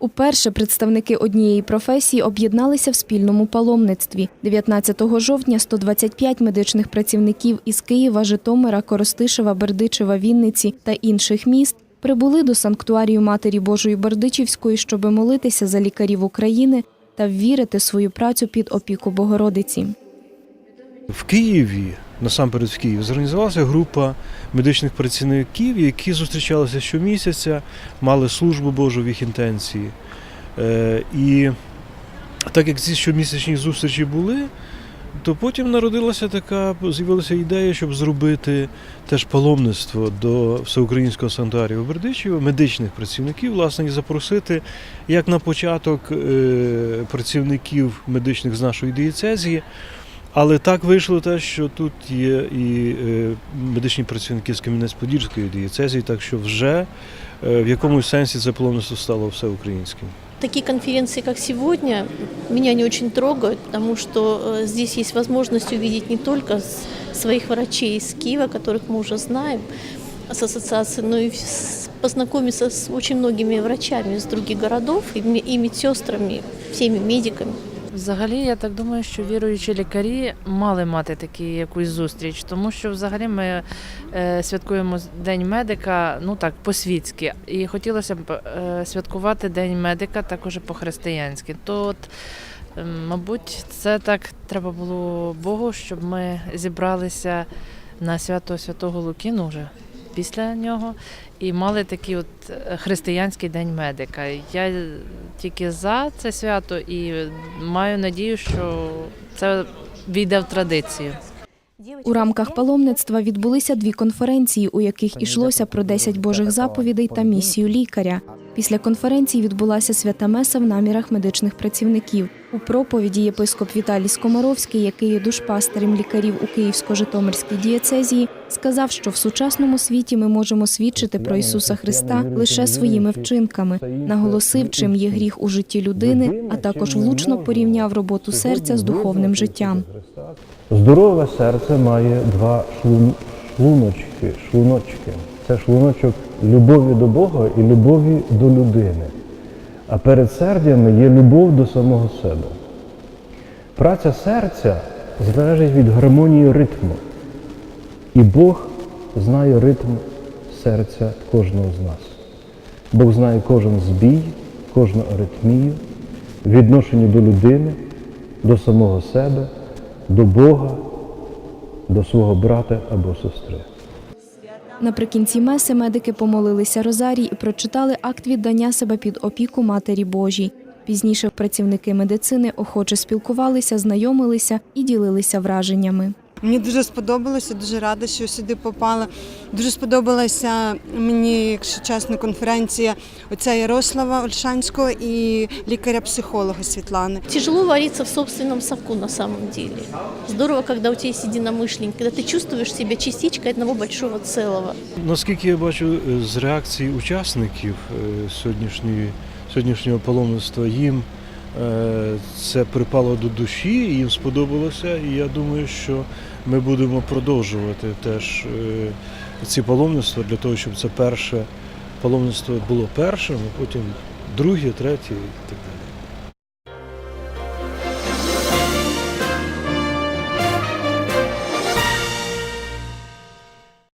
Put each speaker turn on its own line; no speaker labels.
Уперше представники однієї професії об'єдналися в спільному паломництві. 19 жовтня 125 медичних працівників із Києва, Житомира, Коростишева, Бердичева, Вінниці та інших міст прибули до санктуарію Матері Божої Бердичівської, щоб молитися за лікарів України та ввірити свою працю під опіку Богородиці.
В Києві, насамперед в Києві, зорганізувалася група медичних працівників, які зустрічалися щомісяця, мали службу Божу в їх інтенції. Е, І так як ці щомісячні зустрічі були, то потім народилася така, з'явилася ідея, щоб зробити теж паломництво до всеукраїнського санктуарію Бердичева, медичних працівників, власне, і запросити як на початок е, працівників медичних з нашої дієцезії, але так вийшло те, що тут є і е, медичні працівники з Кам'янець-Подільської дієцезії, так що вже е, в якомусь сенсі це паломництво стало всеукраїнським.
Такие конференции, как сегодня, меня не очень трогают, потому что э, здесь есть возможность увидеть не только с- своих врачей из Киева, которых мы уже знаем с ассоциации, но и с- познакомиться с очень многими врачами из других городов и, ме- и медсестрами, всеми медиками.
Взагалі, я так думаю, що віруючі лікарі мали мати такі якусь зустріч, тому що взагалі ми е, святкуємо День медика, ну так, по-світськи. І хотілося б е, святкувати День медика також по-християнськи. То, от, е, мабуть, це так треба було Богу, щоб ми зібралися на свято Святого Луки, ну вже після нього, і мали такий от е, християнський день медика. Я тільки за це свято і маю надію, що це війде в традицію.
У рамках паломництва відбулися дві конференції, у яких ішлося про 10 Божих заповідей та місію лікаря. Після конференції відбулася свята меса в намірах медичних працівників. У проповіді єпископ Віталій Скомаровський, який є душпастерем лікарів у Київсько-Житомирській дієцезії, сказав, що в сучасному світі ми можемо свідчити про Ісуса Христа лише своїми вчинками, наголосив, чим є гріх у житті людини, а також влучно порівняв роботу серця з духовним життям.
Здорове серце має два шлун- шлуночки, шлуночки. Це шлуночок любові до Бога і любові до людини. А перед сердями є любов до самого себе. Праця серця залежить від гармонії ритму. І Бог знає ритм серця кожного з нас. Бог знає кожен збій, кожну аритмію, відношення до людини, до самого себе, до Бога, до свого брата або сестри.
Наприкінці меси медики помолилися розарій і прочитали акт віддання себе під опіку Матері Божій. Пізніше працівники медицини охоче спілкувалися, знайомилися і ділилися враженнями.
Мені дуже сподобалося, дуже рада, що сюди попала. Дуже сподобалася мені, якщо чесно, конференція оця Ярослава Ольшанського і лікаря-психолога Світлани.
Тяжело вариться в собственном соку на самом деле. Здорово, когда у тебя есть единомышленник, когда ты чувствуешь себя частичкой одного большого целого.
Наскільки я бачу е, з реакції учасників е, сьогоднішньої, сьогоднішнього паломництва, їм це припало до душі, їм сподобалося. І я думаю, що ми будемо продовжувати теж е, ці паломництва для того, щоб це перше паломництво було першим, а потім друге, третє і так далі.